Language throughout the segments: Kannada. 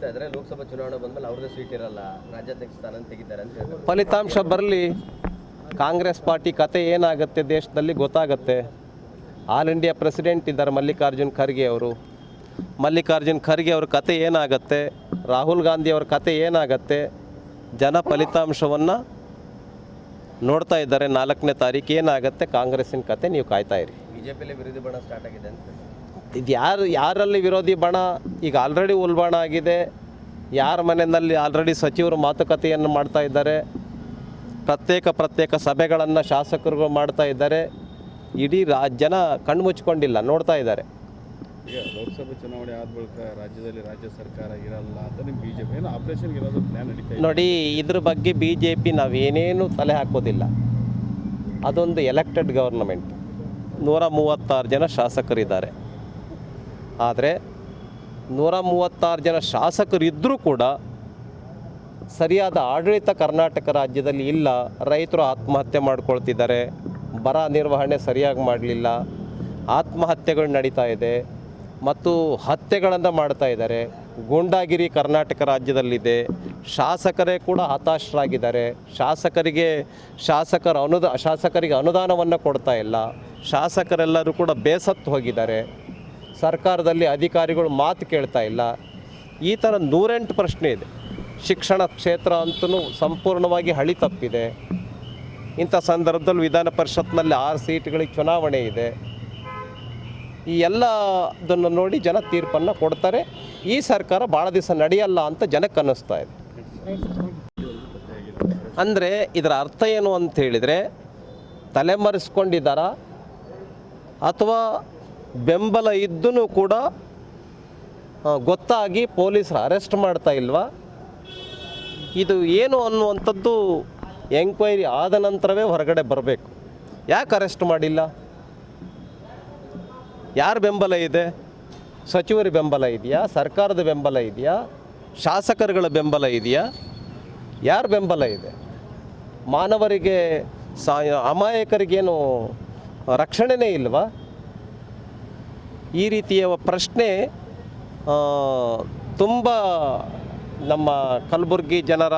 ಕೂಗ್ತಾ ಇದ್ರೆ ಲೋಕಸಭಾ ಚುನಾವಣೆ ಬಂದ್ಮೇಲೆ ಅವ್ರದ್ದೇ ಸೀಟ್ ಇರಲ್ಲ ರಾಜ್ಯಾಧ್ಯಕ್ಷ ಸ್ಥಾನ ತೆಗಿತಾರೆ ಅಂತ ಹೇಳ್ತಾರೆ. ಫಲಿತಾಂಶ ಬರಲಿ. ಕಾಂಗ್ರೆಸ್ ಪಾರ್ಟಿ ಕತೆ ಏನಾಗುತ್ತೆ ದೇಶದಲ್ಲಿ ಗೊತ್ತಾಗತ್ತೆ. ಆಲ್ ಇಂಡಿಯಾ ಪ್ರೆಸಿಡೆಂಟ್ ಇದ್ದಾರೆ ಮಲ್ಲಿಕಾರ್ಜುನ್ ಖರ್ಗೆ ಅವರು. ಮಲ್ಲಿಕಾರ್ಜುನ್ ಖರ್ಗೆ ಅವ್ರ ಕತೆ ಏನಾಗತ್ತೆ? ರಾಹುಲ್ ಗಾಂಧಿ ಅವ್ರ ಕತೆ ಏನಾಗತ್ತೆ? ಜನ ಫಲಿತಾಂಶವನ್ನು ನೋಡ್ತಾ ಇದ್ದಾರೆ. ನಾಲ್ಕನೇ ತಾರೀಕು ಏನಾಗುತ್ತೆ? ಕಾಂಗ್ರೆಸ್ಸಿನ ಕತೆ ನೀವು ಕಾಯ್ತಾ ಇರಿ. ಬಿಜೆಪಿಯಲ್ಲಿ ವಿರೋಧಿ ಬಣ ಸ್ಟಾರ್ಟ್ ಆಗಿದೆ ಅಂತ. ಇದು ಯಾರು ಯಾರಲ್ಲಿ ವಿರೋಧಿ ಬಣ? ಈಗ ಆಲ್ರೆಡಿ ಉಲ್ಬಣ ಆಗಿದೆ. ಯಾರ ಮನೆಯಲ್ಲಿ ಆಲ್ರೆಡಿ ಸಚಿವರು ಮಾತುಕತೆಯನ್ನು ಮಾಡ್ತಾ ಇದ್ದಾರೆ. ಪ್ರತ್ಯೇಕ ಪ್ರತ್ಯೇಕ ಸಭೆಗಳನ್ನು ಶಾಸಕರು ಮಾಡ್ತಾ ಇದ್ದಾರೆ. ಇಡೀ ರಾ ಜನ ಕಣ್ಣು ಮುಚ್ಕೊಂಡಿಲ್ಲ ನೋಡ್ತಾ ಇದ್ದಾರೆ. ಈಗ ಲೋಕಸಭೆ ಚುನಾವಣೆ ಆದ ಬಳಿಕ ರಾಜ್ಯದಲ್ಲಿ ರಾಜ್ಯ ಸರ್ಕಾರ ಇರಲ್ಲ ಅಂತ ನಿಮ್ಮ ಬಿ ಜೆ ಪಿ ಆಪರೇಷನ್ ಇರೋದು ನಡೀತಾ ನೋಡಿ ಇದ್ರ ಬಗ್ಗೆ ಬಿ ಜೆ ಪಿ ನಾವೇನೇನು ತಲೆ ಹಾಕೋದಿಲ್ಲ. ಅದೊಂದು ಎಲೆಕ್ಟೆಡ್ ಗವರ್ನಮೆಂಟ್ ನೂರ ಮೂವತ್ತಾರು ಜನ ಶಾಸಕರಿದ್ದಾರೆ. ಆದರೆ ನೂರ ಮೂವತ್ತಾರು ಜನ ಶಾಸಕರಿದ್ದರೂ ಕೂಡ ಸರಿಯಾದ ಆಡಳಿತ ಕರ್ನಾಟಕ ರಾಜ್ಯದಲ್ಲಿ ಇಲ್ಲ. ರೈತರು ಆತ್ಮಹತ್ಯೆ ಮಾಡ್ಕೊಳ್ತಿದ್ದಾರೆ. ಬರ ನಿರ್ವಹಣೆ ಸರಿಯಾಗಿ ಮಾಡಲಿಲ್ಲ. ಆತ್ಮಹತ್ಯೆಗಳು ನಡೀತಾ ಇದೆ. ಮತ್ತು ಹತ್ಯೆಗಳನ್ನು ಮಾಡ್ತಾ ಇದ್ದಾರೆ. ಗೂಂಡಾಗಿರಿ ಕರ್ನಾಟಕ ರಾಜ್ಯದಲ್ಲಿದೆ. ಶಾಸಕರೇ ಕೂಡ ಹತಾಶರಾಗಿದ್ದಾರೆ. ಶಾಸಕರಿಗೆ, ಶಾಸಕರ ಅನುದ, ಶಾಸಕರಿಗೆ ಅನುದಾನವನ್ನು ಕೊಡ್ತಾ ಇಲ್ಲ. ಶಾಸಕರೆಲ್ಲರೂ ಕೂಡ ಬೇಸತ್ತು ಹೋಗಿದ್ದಾರೆ. ಸರ್ಕಾರದಲ್ಲಿ ಅಧಿಕಾರಿಗಳು ಮಾತು ಕೇಳ್ತಾ ಇಲ್ಲ. ಈ ಥರ ನೂರೆಂಟು ಪ್ರಶ್ನೆ ಇದೆ. ಶಿಕ್ಷಣ ಕ್ಷೇತ್ರ ಅಂತೂ ಸಂಪೂರ್ಣವಾಗಿ ಹಳಿ ತಪ್ಪಿದೆ. ಇಂಥ ಸಂದರ್ಭದಲ್ಲಿ ವಿಧಾನ ಪರಿಷತ್ನಲ್ಲಿ ಆರು ಸೀಟ್ಗಳಿಗೆ ಚುನಾವಣೆ ಇದೆ. ಈ ಎಲ್ಲದನ್ನು ನೋಡಿ ಜನ ತೀರ್ಪನ್ನು ಕೊಡ್ತಾರೆ. ಈ ಸರ್ಕಾರ ಭಾಳ ದಿವಸ ನಡೆಯಲ್ಲ ಅಂತ ಜನಕ್ಕೆ ಅನ್ನಿಸ್ತಾ ಇದೆ. ಅಂದರೆ ಇದರ ಅರ್ಥ ಏನು ಅಂತ ಹೇಳಿದರೆ ತಲೆಮರೆಸ್ಕೊಂಡಿದ್ದಾರಾ ಅಥವಾ ಬೆಂಬಲ ಇದ್ದೂ ಕೂಡ ಗೊತ್ತಾಗಿ ಪೊಲೀಸರು ಅರೆಸ್ಟ್ ಮಾಡ್ತಾ ಇಲ್ವಾ? ಇದು ಏನು ಅನ್ನುವಂಥದ್ದು ಎಂಕ್ವೈರಿ ಆದ ನಂತರವೇ ಹೊರಗಡೆ ಬರಬೇಕು. ಯಾಕೆ ಅರೆಸ್ಟ್ ಮಾಡಿಲ್ಲ? ಯಾರ ಬೆಂಬಲ ಇದೆ? ಸಚಿವರ ಬೆಂಬಲ ಇದೆಯಾ? ಸರ್ಕಾರದ ಬೆಂಬಲ ಇದೆಯಾ? ಶಾಸಕರುಗಳ ಬೆಂಬಲ ಇದೆಯಾ? ಯಾರ ಬೆಂಬಲ ಇದೆ? ಮಾನವರಿಗೆ ಸಾ ಅಮಾಯಕರಿಗೇನು ರಕ್ಷಣೆನೇ ಇಲ್ವಾ? ಈ ರೀತಿಯ ಪ್ರಶ್ನೆ ತುಂಬ ನಮ್ಮ ಕಲಬುರಗಿ ಜನರ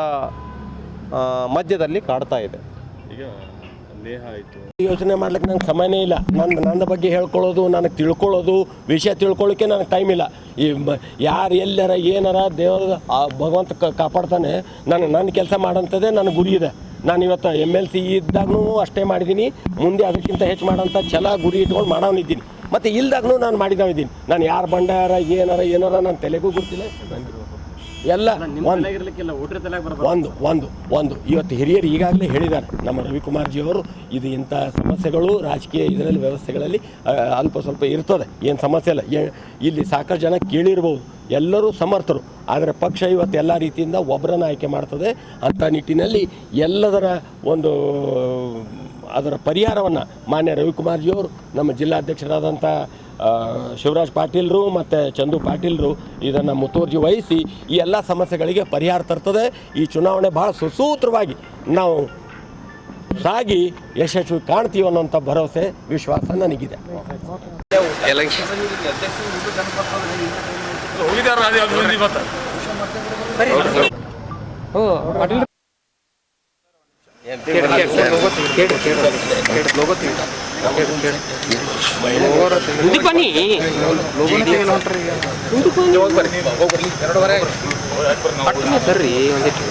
ಮಧ್ಯದಲ್ಲಿ ಕಾಡ್ತಾ ಇದೆ. ಈಗ ನೇಹ ಆಯಿತು. ಯೋಚನೆ ಮಾಡ್ಲಿಕ್ಕೆ ನಂಗೆ ಸಮಯನೇ ಇಲ್ಲ. ನಂದು ನನ್ನ ಬಗ್ಗೆ ಹೇಳ್ಕೊಳ್ಳೋದು ನನಗೆ ತಿಳ್ಕೊಳ್ಳೋದು ವಿಷಯ ತಿಳ್ಕೊಳ್ಳೋಕೆ ನನಗೆ ಟೈಮ್ ಇಲ್ಲ. ಈ ಬ ಯಾರು ಎಲ್ಲರ ಏನಾರ ದೇವರ ಆ ಭಗವಂತ ಕ- ಕಾಪಾಡ್ತಾನೆ. ನಾನು ನನ್ನ ಕೆಲಸ ಮಾಡೋಂಥದ್ದೇ ನನ್ನ ಗುರಿ ಇದೆ. ನಾನು ಇವತ್ತು ಎಂ ಎಲ್ ಸಿ ಇದ್ದಾಗೂ ಅಷ್ಟೇ ಮಾಡಿದ್ದೀನಿ. ಮುಂದೆ ಅದಕ್ಕಿಂತ ಹೆಚ್ಚು ಮಾಡೋಂಥ ಛಲ ಗುರಿ ಇಟ್ಕೊಂಡು ಮಾಡೋನಿದ್ದೀನಿ. ಮತ್ತು ಇಲ್ದಾಗೂ ನಾನು ಮಾಡಿದವಿದ್ದೀನಿ ನಾನು ಯಾರು ಬಂಡಾರ ಏನಾರ ಏನಾರ ನನ್ನ ತಲೆಗೂ ಗೊತ್ತಿಲ್ಲ ಎಲ್ಲ ಒಂದು ಒಂದು ಒಂದು ಒಂದು. ಇವತ್ತು ಹಿರಿಯರು ಈಗಾಗಲೇ ಹೇಳಿದ್ದಾರೆ. ನಮ್ಮ ರವಿಕುಮಾರ್ಜಿ ಅವರು ಇದು ಇಂಥ ಸಮಸ್ಯೆಗಳು ರಾಜಕೀಯ ಇದರಲ್ಲಿ ವ್ಯವಸ್ಥೆಗಳಲ್ಲಿ ಅಲ್ಪ ಸ್ವಲ್ಪ ಇರ್ತದೆ. ಏನು ಸಮಸ್ಯೆ ಇಲ್ಲ. ಇಲ್ಲಿ ಸಾಕಷ್ಟು ಜನ ಕೇಳಿರ್ಬೋದು. ಎಲ್ಲರೂ ಸಮರ್ಥರು. ಆದರೆ ಪಕ್ಷ ಇವತ್ತು ಎಲ್ಲ ರೀತಿಯಿಂದ ಒಬ್ಬರನ್ನ ಆಯ್ಕೆ ಮಾಡ್ತದೆ ಅಂಥ ನಿಟ್ಟಿನಲ್ಲಿ ಎಲ್ಲದರ ಒಂದು ಅದರ ಪರಿಹಾರವನ್ನು ಮಾನ್ಯ ರವಿಕುಮಾರ್ಜಿಯವರು ನಮ್ಮ ಜಿಲ್ಲಾಧ್ಯಕ್ಷರಾದಂಥ ಶಿವರಾಜ್ ಪಾಟೀಲ್ರು ಮತ್ತು ಚಂದು ಪಾಟೀಲ್ರು ಇದನ್ನು ಮುತುವರ್ಜಿ ವಹಿಸಿ ಈ ಎಲ್ಲ ಸಮಸ್ಯೆಗಳಿಗೆ ಪರಿಹಾರ ತರ್ತದೆ. ಈ ಚುನಾವಣೆ ಭಾಳ ಸುಸೂತ್ರವಾಗಿ ನಾವು ಸಾಗಿ ಯಶಸ್ವಿ ಕಾಣ್ತೀವಿ ಅನ್ನೋಂಥ ಭರವಸೆ ವಿಶ್ವಾಸ ನನಗಿದೆ. ಸರ್ರಿ ಒಂದಿಟ್ಟು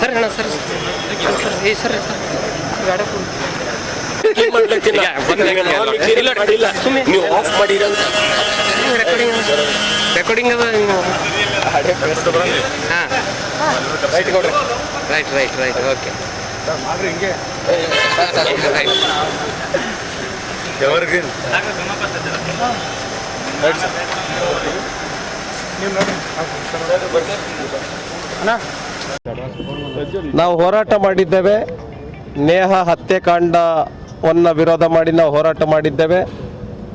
ಸರ್ ಅಣ್ಣ ಸರ್ ಏ ಸರ್ ಸರ್ ನೀವು ಆಫ್ ಮಾಡಿರ ರೆಕಾರ್ಡಿಂಗ್ ರೆಕಾರ್ಡಿಂಗ್ ಅದ ಹಾಂ. Right right right okay right ನಾವು ಹೋರಾಟ ಮಾಡಿದ್ದೇವೆ. ನೇಹ ಹತ್ಯೆಕಾಂಡವನ್ನು ವಿರೋಧ ಮಾಡಿ ನಾವು ಹೋರಾಟ ಮಾಡಿದ್ದೇವೆ.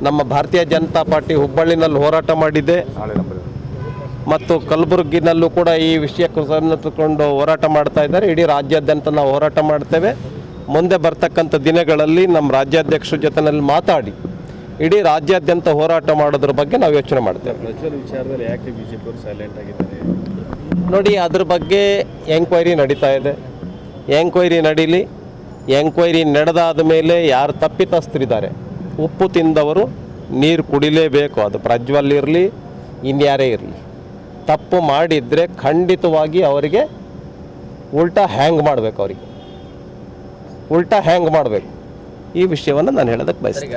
ನಮ್ಮ ಭಾರತೀಯ ಜನತಾ ಪಾರ್ಟಿ ಹುಬ್ಬಳ್ಳಿನಲ್ಲಿ ಹೋರಾಟ ಮಾಡಿದೆ. ಮತ್ತು ಕಲಬುರಗಿನಲ್ಲೂ ಕೂಡ ಈ ವಿಷಯಕ್ಕೆ ಸಂಬಂಧಿಸಿಕೊಂಡು ಹೋರಾಟ ಮಾಡ್ತಾ ಇದ್ದಾರೆ. ಇಡೀ ರಾಜ್ಯಾದ್ಯಂತ ನಾವು ಹೋರಾಟ ಮಾಡ್ತೇವೆ. ಮುಂದೆ ಬರ್ತಕ್ಕಂಥ ದಿನಗಳಲ್ಲಿ ನಮ್ಮ ರಾಜ್ಯಾಧ್ಯಕ್ಷರ ಜೊತೆನಲ್ಲಿ ಮಾತಾಡಿ ಇಡೀ ರಾಜ್ಯಾದ್ಯಂತ ಹೋರಾಟ ಮಾಡೋದ್ರ ಬಗ್ಗೆ ನಾವು ಯೋಚನೆ ಮಾಡ್ತೇವೆ. ನೋಡಿ ಅದ್ರ ಬಗ್ಗೆ ಎಂಕ್ವೈರಿ ನಡೀತಾ ಇದೆ. ಎಂಕ್ವೈರಿ ನಡೀಲಿ. ಎಂಕ್ವೈರಿ ನಡೆದಾದ ಮೇಲೆ ಯಾರು ತಪ್ಪಿತಸ್ಥರಿದ್ದಾರೆ? ಉಪ್ಪು ತಿಂದವರು ನೀರು ಕುಡಿಲೇಬೇಕು. ಅದು ಪ್ರಜ್ವಲ್ ಇರಲಿ, ಇನ್ಯಾರೇ ಇರಲಿ. ತಪ್ಪು ಮಾಡಿದರೆ ಖಂಡಿತವಾಗಿ ಅವರಿಗೆ ಉಲ್ಟಾ ಹ್ಯಾಂಗ್ ಮಾಡಬೇಕು ಅವರಿಗೆ. ಉಲ್ಟಾ ಹ್ಯಾಂಗ್ ಮಾಡಬೇಕು. ಈ ವಿಷಯವನ್ನು ನಾನು ಹೇಳೋದಕ್ಕೆ ಬಯಸ್ತೀನಿ.